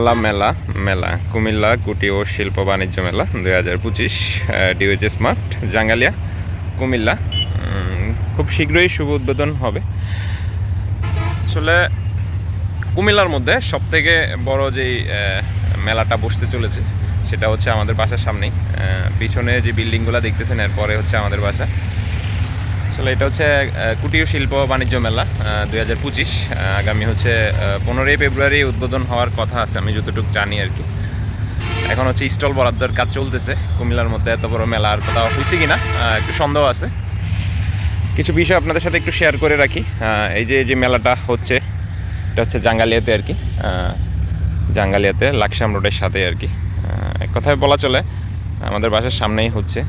মেলা মেলা মেলা, কুমিল্লা, কুটি ও শিল্প বাণিজ্য মেলা, দুই হাজার পঁচিশ ডিওজে স্মার্ট জাঙ্গালিয়া, কুমিল্লা। খুব শীঘ্রই শুভ উদ্বোধন হবে। আসলে কুমিল্লার মধ্যে সব থেকে বড় যেই মেলাটা বসতে চলেছে, সেটা হচ্ছে আমাদের বাসার সামনেই। পিছনে যে বিল্ডিংগুলো দেখতেছেন, এরপরে হচ্ছে আমাদের বাসা। আসলে এটা হচ্ছে কুটির শিল্প বাণিজ্য মেলা দুই হাজার পঁচিশ। আগামী হচ্ছে পনেরোই ফেব্রুয়ারি উদ্বোধন হওয়ার কথা আছে, আমি যতটুকু জানি আর কি। এখন হচ্ছে স্টল বরাদ্দের কাজ চলতেছে, কুমিল্লার মধ্যে এত বড় মেলা আর কোথাও হয়েছে কি না একটু সন্দেহ আছে। কিছু বিষয় আপনাদের সাথে একটু শেয়ার করে রাখি এই যে যে মেলাটা হচ্ছে, এটা হচ্ছে জাঙ্গালিয়াতে আর কি জাঙ্গালিয়াতে লাকসাম রোডের সাথে আর কি। এক কথায় বলা চলে, আমাদের বাসার সামনেই হচ্ছে।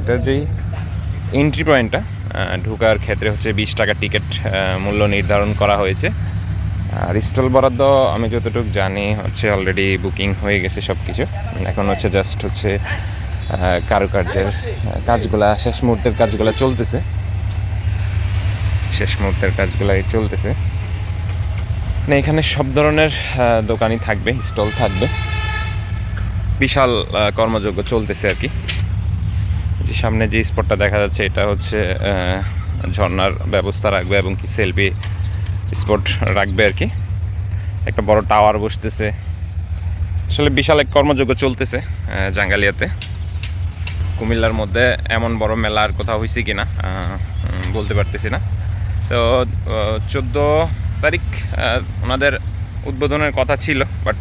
এটা যেই এন্ট্রি পয়েন্টটা ঢোকার ক্ষেত্রে হচ্ছে বিশ টাকা টিকিট মূল্য নির্ধারণ করা হয়েছে। আর স্টল বরাদ্দ আমি যতটুকু জানি হচ্ছে অলরেডি বুকিং হয়ে গেছে সব কিছু এখন হচ্ছে জাস্ট হচ্ছে কারুকার্যের কাজগুলা শেষ মুহূর্তের কাজগুলা চলতেছে। শেষ মুহূর্তের কাজগুলাই চলতেছে। না এখানে সব ধরনের দোকানই থাকবে স্টল থাকবে। বিশাল আহ, কর্মযজ্ঞ চলতেছে আর কি। যে সামনে যে স্পটটা দেখা যাচ্ছে এটা হচ্ছে আহ, ঝর্ণার ব্যবস্থা রাখবে এবং কি সেলফি স্পট রাখবে আর কি। একটা বড় টাওয়ার বসতেছে। আসলে বিশাল এক কর্মযজ্ঞ চলতেছে জাঙ্গালিয়াতে। কুমিল্লার মধ্যে এমন বড় মেলা আর কোথাও হয়েছে কি না বলতে পারতেছি না। তো চোদ্দ তারিখ ওনাদের উদ্বোধনের কথা ছিল বাট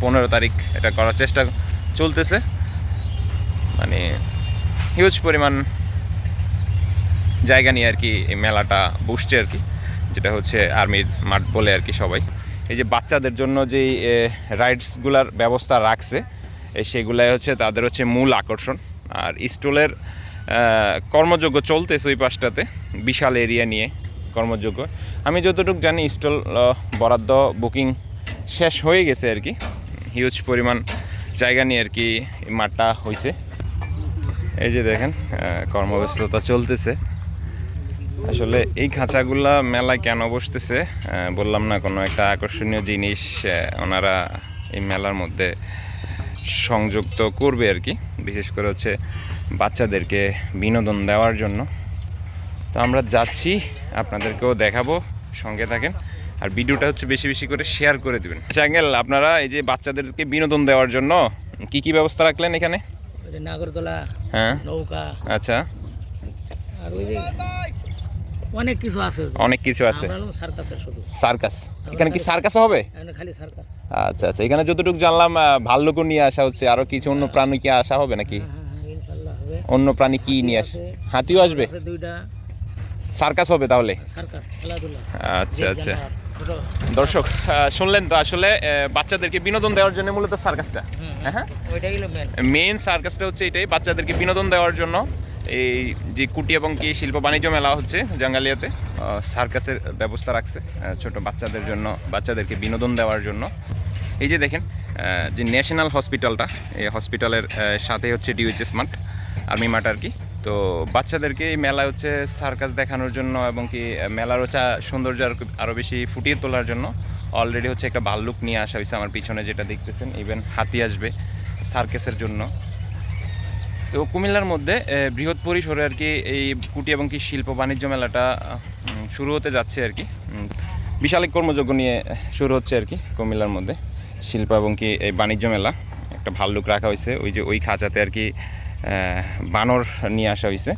পনেরো তারিখ এটা করার চেষ্টা চলতেছে। মানে হিউজ পরিমাণ জায়গা নিয়ে আর কি এই মেলাটা বসছে আর কি, যেটা হচ্ছে আর্মির মাঠ বলে আর কি সবাই। এই যে বাচ্চাদের জন্য যেই রাইডসগুলার ব্যবস্থা রাখছে সেগুলাই হচ্ছে তাদের হচ্ছে মূল আকর্ষণ। আর স্টলের কর্মযোগ্য চলতেছে ওই পাশটাতে, বিশাল এরিয়া নিয়ে কর্মযোগ্য আমি যতটুকু জানি স্টল বরাদ্দ, বুকিং শেষ হয়ে গেছে আর কি। হিউজ পরিমাণ জায়গা নিয়ে আর কি মাঠটা হয়েছে এই যে দেখেন কর্মব্যস্ততা চলতেছে। আসলে এই খাঁচাগুলা মেলায় কেন বসতেছে বললাম না, কোনো একটা আকর্ষণীয় জিনিস ওনারা এই মেলার মধ্যে সংযুক্ত করবে আর কি। বিশেষ করে হচ্ছে বাচ্চাদেরকে বিনোদন দেওয়ার জন্য। তো আমরা যাচ্ছি, আপনাদেরকেও দেখাবো, সঙ্গে থাকেন। আর ভিডিওটা হচ্ছে বেশি বেশি করে শেয়ার করে দিবেন। আচ্ছা আঙ্কেল, আপনারা এই যে বাচ্চাদেরকে বিনোদন দেওয়ার জন্য কি কি ব্যবস্থা রাখলেন এখানে? ওই যে নাগরদোলা হ্যাঁ। নৌকা। আচ্ছা। আর ওই যে অনেক কিছু আছে। অনেক কিছু আছে। সার্কাস এখানে কি সার্কাস হবে? খালি সার্কাস। আচ্ছা আচ্ছা। এখানে যতটুকু জানলাম ভাল্লুকও নিয়ে আসা হচ্ছে। আরও কিছু অন্য প্রাণী কি আসা হবে নাকি? হ্যাঁ হ্যাঁ অন্য প্রাণী কি নিয়ে আসে? হাতিও আসবে? দুইটা। সার্কাস হবে তাহলে? সার্কাস খেলাধুলা। আচ্ছা আচ্ছা। দর্শক শুনলেন তো আসলে বাচ্চাদেরকে বিনোদন দেওয়ার জন্য মূলত সার্কাসটা হ্যাঁ? মেন মেইন সার্কাসটা হচ্ছে এটাই বাচ্চাদেরকে বিনোদন দেওয়ার জন্য। এই যে কুটি এবং কি শিল্প বাণিজ্য মেলা হচ্ছে জাঙ্গালিয়াতে সার্কাসের ব্যবস্থা রাখছে ছোট বাচ্চাদের জন্য বাচ্চাদেরকে বিনোদন দেওয়ার জন্য। এই যে দেখেন যে ন্যাশনাল হসপিটালটা এই হসপিটালের সাথে হচ্ছে ডিউএইচএস মাঠ আর্মি মাঠ আর কি। তো বাচ্চাদেরকে এই মেলায় হচ্ছে সার্কাস দেখানোর জন্য এবং কি মেলার হচ্ছে সৌন্দর্য আরো- আরও বেশি ফুটিয়ে তোলার জন্য অলরেডি হচ্ছে একটা ভাল্লুক নিয়ে আসা হয়েছে আমার পিছনে যেটা দেখতেছেন ইভেন হাতি আসবে সার্কাসের জন্য। তো কুমিল্লার মধ্যে বৃহৎ পরিসরে আর কি এই কুটি এবং কি শিল্প বাণিজ্য মেলাটা শুরু হতে যাচ্ছে আর কি। বিশাল এক কর্মযজ্ঞ নিয়ে শুরু হচ্ছে আর কি কুমিল্লার মধ্যে। শিল্প এবং কি এই বাণিজ্য মেলা, একটা ভাল্লুক রাখা হয়েছে, ওই যে ওই খাঁচাতে আর কি বানর নিয়ে আসা হয়েছে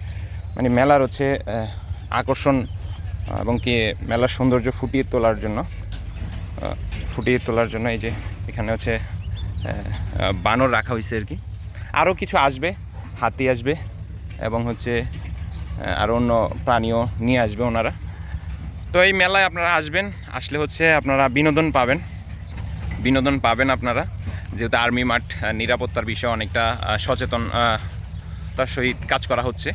মানে মেলার হচ্ছে আকর্ষণ এবং কি মেলার সৌন্দর্য ফুটিয়ে তোলার জন্য ফুটিয়ে তোলার জন্য এই যে এখানে হচ্ছে বানর রাখা হয়েছে আর কি। আরও কিছু আসবে, হাতি আসবে এবং হচ্ছে আরও অন্য প্রাণীও নিয়ে আসবে ওনারা। তো এই মেলায় আপনারা আসবেন, আসলে হচ্ছে আপনারা বিনোদন পাবেন। বিনোদন পাবেন আপনারা, যেহেতু আর্মি মাঠ নিরাপত্তার বিষয়ে অনেকটা সচেতন তার সহিত কাজ করা হচ্ছে।